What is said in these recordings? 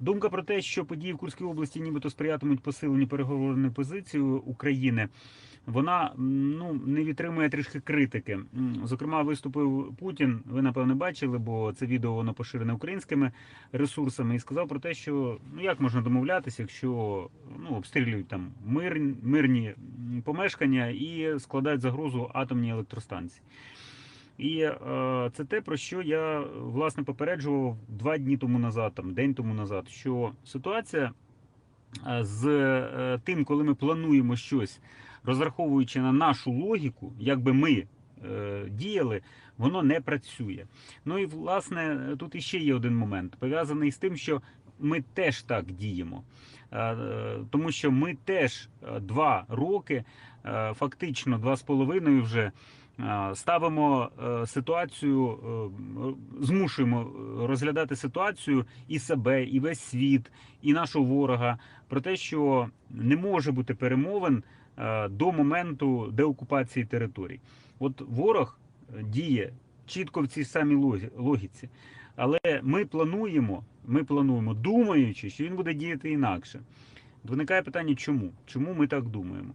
Думка про те, що події в Курській області нібито сприятимуть посиленню переговорної позиції України, вона ну не відтримує трішки критики. Зокрема, виступив Путін. Ви напевне бачили, бо це відео воно поширене українськими ресурсами, і сказав про те, що ну як можна домовлятися, якщо ну обстрілюють там мир, мирні помешкання і складають загрозу атомній електростанції. І е, це те, про що я власне попереджував два дні тому назад, там день тому назад, що ситуація е, з е, тим, коли ми плануємо щось, розраховуючи на нашу логіку, як би ми е, діяли, воно не працює. Ну і власне тут іще є один момент, пов'язаний з тим, що ми теж так діємо. Е, е, Тому що ми теж е, два роки, фактично два з половиною вже ставимо ситуацію, змушуємо розглядати ситуацію і себе, і весь світ, і нашого ворога про те, що не може бути перемовин до моменту деокупації територій. От ворог діє чітко в цій самій логіці. Але ми плануємо, ми плануємо, думаючи, що він буде діяти інакше. Виникає питання, чому? Чому ми так думаємо?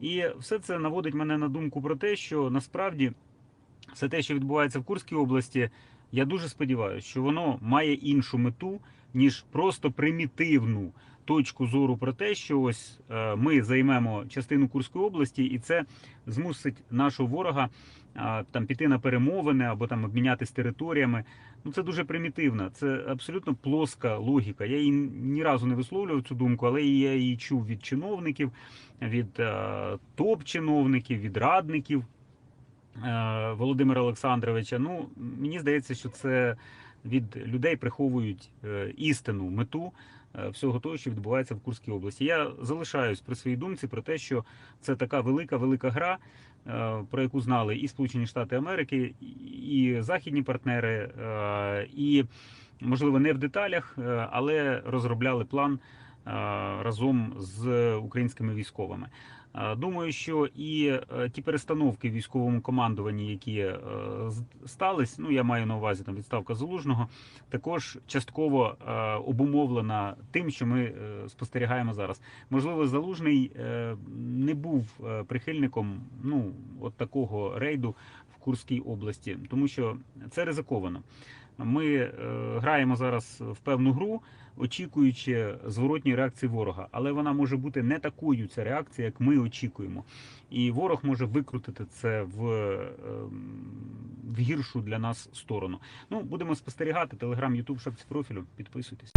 І все це наводить мене на думку про те, що насправді все те, що відбувається в Курській області, я дуже сподіваюся, що воно має іншу мету, ніж просто примітивну точку зору про те, що ось е, ми займемо частину Курської області, і це змусить нашого ворога там піти на перемовини або там обмінятись територіями. Ну це дуже примітивно. Це абсолютно плоска логіка. Я її ні разу не висловлював цю думку, але я її чув від чиновників, від е, топ-чиновників, від радників Володимира Олександровича. Ну мені здається, що це від людей приховують е, істину, мету е, всього того, що відбувається в Курській області. Я залишаюсь при своїй думці про те, що це така велика велика гра, е, про яку знали і Сполучені Штати Америки, і західні партнери, е, і можливо не в деталях, е, але розробляли план е, разом з українськими військовими. Е, Думаю, що і е, ті перестановки в військовому командуванні, які е, стались, ну я маю на увазі там відставка залужного, також частково е, обумовлена тим, що ми е, спостерігаємо зараз. Можливо, залужний е, не був е, прихильником ну от такого рейду Курській області, тому що це ризиковано. Ми е, граємо зараз в певну гру, очікуючи зворотній реакції ворога, але вона може бути не такою ця реакція, як ми очікуємо. І ворог може викрутити це в, е, в гіршу для нас сторону. Ну, будемо спостерігати. Телеграм, Ютуб, шапці профілю. Підписуйтесь.